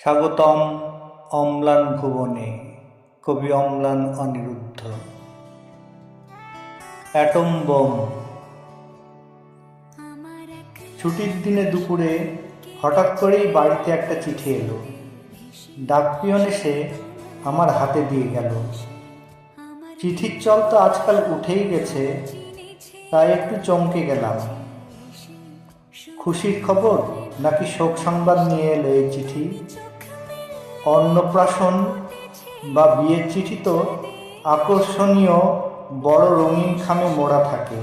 স্বাগতম অম্লান ভুবনে, কবি অম্লান অনিরুদ্ধ। Atom bomb. ছুটির দিনে দুপুরে হঠাৎ করেই বাড়িতে একটা চিঠি এলো। ডাকপিয়ন এসে আমার হাতে দিয়ে গেল। চিঠির চল তো আজকাল উঠেই গেছে, তাই একটু চমকে গেলাম। খুশির খবর? নাকি শোক সংবাদ নিয়ে এলো এই চিঠি? অন্নপ্রাশন বা বিয়ের চিঠি তো আকর্ষণীয়, বড় রঙিন খামে মোড়া থাকে।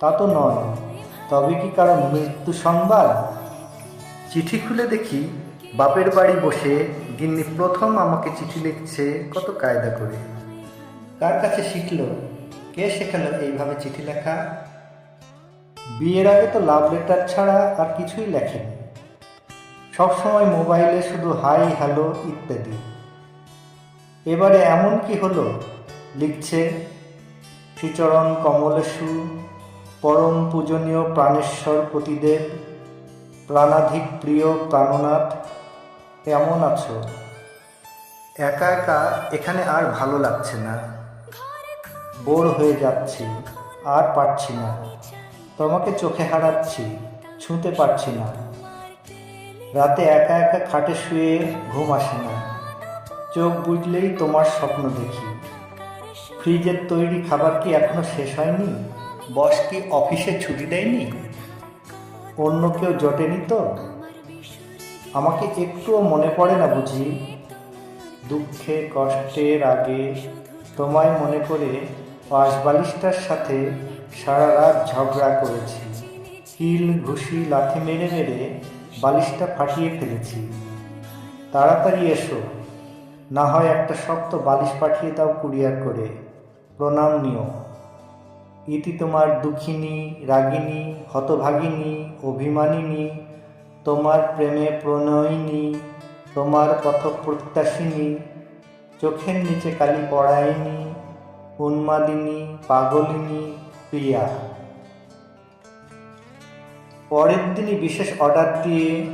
তা তো নয়, তবে কি কারও মৃত্যু সংবাদ? চিঠি খুলে দেখি, বাপের বাড়ি বসে গিন্নি প্রথম আমাকে চিঠি লিখছে কত কায়দা করে। কার কাছে শিখলো? কে শেখালো এইভাবে চিঠি লেখা? বিয়ের আগে তো লাভ লেটার ছাড়া আর কিছুই লেখেনি। সবসময় মোবাইলে শুধু হাই হ্যালো ইত্যাদি। এবারে এমন কি হলো? লিখছে শ্রীচরণ কমলেশু পরম পূজনীয় প্রাণেশ্বর পতিদেব প্রাণাধিক প্রিয় প্রাণনাথ কেমন আছো? একা একা এখানে আর ভালো লাগছে না। বোর হয়ে যাচ্ছি আর পারছি না। তোমাকে চোখে হারাচ্ছি, ছুঁতে পারছি না। রাতে একা একা খাটে শুয়ে ঘুম আসে না। চোখ বুঝলেই তোমার স্বপ্ন দেখি। ফ্রিজের তৈরি খাবার কি এখনও শেষ হয়নি? বস কি অফিসে ছুটি দেয়নি? অন্য কেউ জটেনি তো? আমাকে একটুও মনে পড়ে না বুঝি। দুঃখে, কষ্টের রাগে তোমায় মনে করে পাশবালিশটার সাথে সারা রাত ঝগড়া করেছি। কিল ঘুষি লাথি মেরে মেরে বালিশটা ফাটিয়ে ফেলেছি। তাড়াতাড়ি এসো, না হয় একটা শক্ত বালিশ পাঠিয়ে দাও কুরিয়ার করে। প্রণাম নিও। ইতি তোমার দুঃখিনী, রাগিনী, হতভাগিনী, অভিমানিনী, তোমার প্রেমে প্রণয়িনী, তোমার পথ প্রত্যাশিনী চোখের নিচে কালি পড়ায়নি উন্মাদিনী পাগলিনী, প্রিয়া। পরের দিনই বিশেষ অর্ডার দিয়ে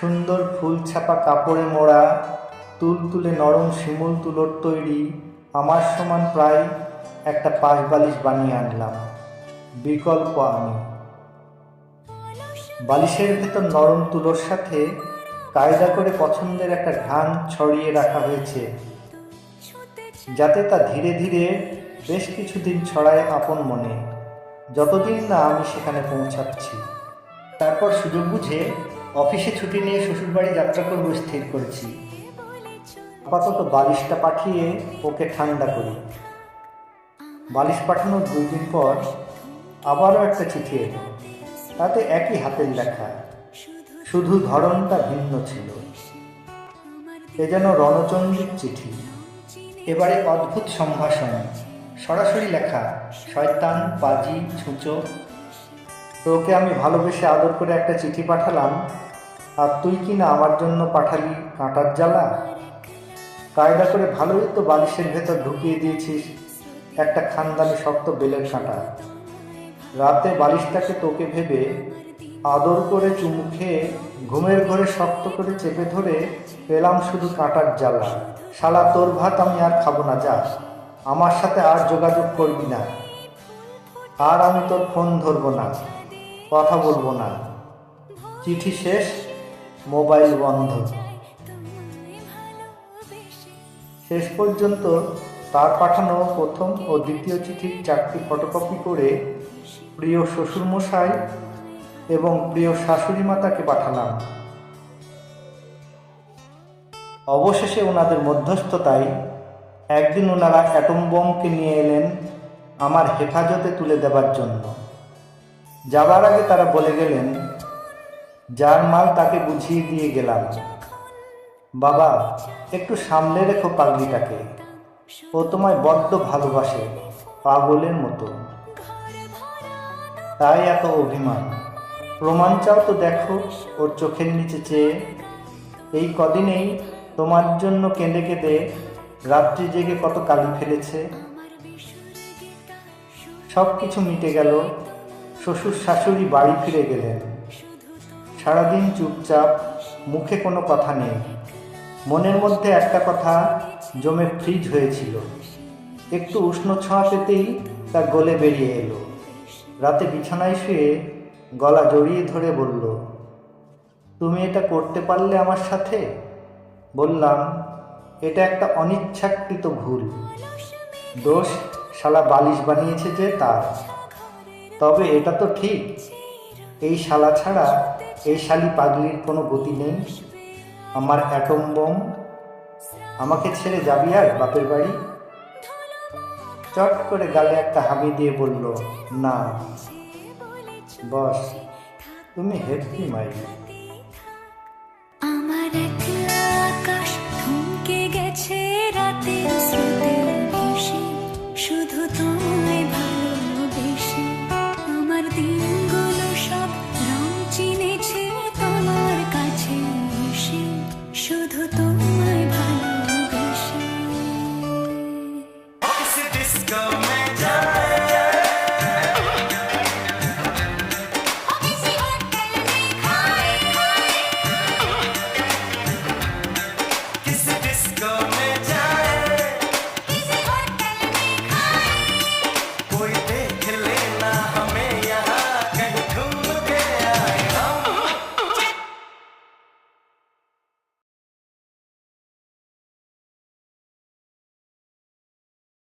সুন্দর ফুল ছাপা কাপড়ে মোড়া, তুল তুলে নরম শিমুল তুলোর তৈরি, আমার সমান প্রায় একটা পাশ বালিশ বানিয়ে আনলাম। বিকল্প আমি। বালিশের ভেতর নরম তুলোর সাথে কায়দা করে পছন্দের একটা ঘান ছড়িয়ে রাখা হয়েছে। যাতে তা ধীরে ধীরে বেশ কিছুদিন ছড়ায় আপন মনে। যতদিন না আমি সেখানে পৌঁছাচ্ছি। তারপর সুযোগ বুঝে অফিসে ছুটি নিয়ে শ্বশুরবাড়ি যাত্রা করব স্থির করেছি। আপাতত বালিশটা পাঠিয়ে ওকে ঠান্ডা করি। বালিশ পাঠানোর দুই দিন পর আবারও একটা চিঠি এলো। তাতে একই হাতের লেখা, শুধু ধরনটা ভিন্ন ছিল। এ যেন রণচণ্ডীর চিঠি। এবারে অদ্ভুত সম্ভাষণ। সরাসরি লেখা, শয়তান পাজি ছুঁচো। তোকে আমি ভালোবেসে আদর করে একটা চিঠি পাঠালাম, আর তুই কি না আমার জন্য পাঠালি কাঁটার জ্বালা? কায়দা করে ভালোই তো বালিশের ভেতর ঢুকিয়ে দিয়েছিস একটা খানদানি শক্ত বেলের কাঁটা। রাতে বালিশটাকে তোকে ভেবে আদর করে চুমু খেয়ে ঘুমের ঘরে শক্ত করে চেপে ধরে পেলাম শুধু কাঁটার জ্বালা। শালা, তোর ভাত আমি আর খাব না, যা। আমার সাথে আর যোগাযোগ করবি না। আর আমি তোর ফোন ধরবো না। কথা বলব না। চিঠি শেষ, মোবাইল বন্ধ। শেষ পর্যন্ত তার পাঠানো প্রথম ও দ্বিতীয় চিঠির চারটি ফটোকপি করে প্রিয় শ্বশুরমশাই এবং প্রিয় শাশুড়ি মাতাকে পাঠালাম। অবশেষে ওনাদের মধ্যস্থতায় একদিন ওনারা অ্যাটম বোমকে নিয়ে এলেন আমার হেফাজতে তুলে দেবার জন্য। যাবার আগে তারা বলে গেলেন, যার মাল তাকে বুঝিয়ে দিয়ে গেলাম। বাবা, একটু সামলে রেখো পাগলিটাকে। ও তোমায় বড্ড ভালোবাসে, পাগলের মতো। তাই এত অভিমান। প্রমাণ চাও তো দেখো, ওর চোখের নিচে চেয়ে। এই কদিনেই তোমার জন্য কেঁদে কেঁদে রাত্রি জেগে কত কালি ফেলেছে। সব কিছু মিটে গেল, শ্বশুর শাশুড়ি বাড়ি ফিরে গেলেন। সারাদিন চুপচাপ, মুখে কোনো কথা নেই। মনের মধ্যে একটা কথা জমে ফ্রিজ হয়েছিল। একটু উষ্ণ ছোঁয়া পেতেই তা গলে বেরিয়ে এলো। রাতে বিছানায় শুয়ে গলা জড়িয়ে ধরে বলল, তুমি এটা করতে পারলে আমার সাথে? বললাম, এটা একটা অনিচ্ছাকৃত ভুল। দোষ শালা বালিশ বানিয়েছে যে তার। তবে এটা তো ঠিক। এই শালা ছাড়া এই শালি পাগলির কোনো গতি নেই। আমার অ্যাটম বোম আমাকে ছেড়ে যাবি আর বাপের বাড়ি? চট করে গালে একটা হামি দিয়ে বলল, না। বস তুমি হেডকি মাই আমার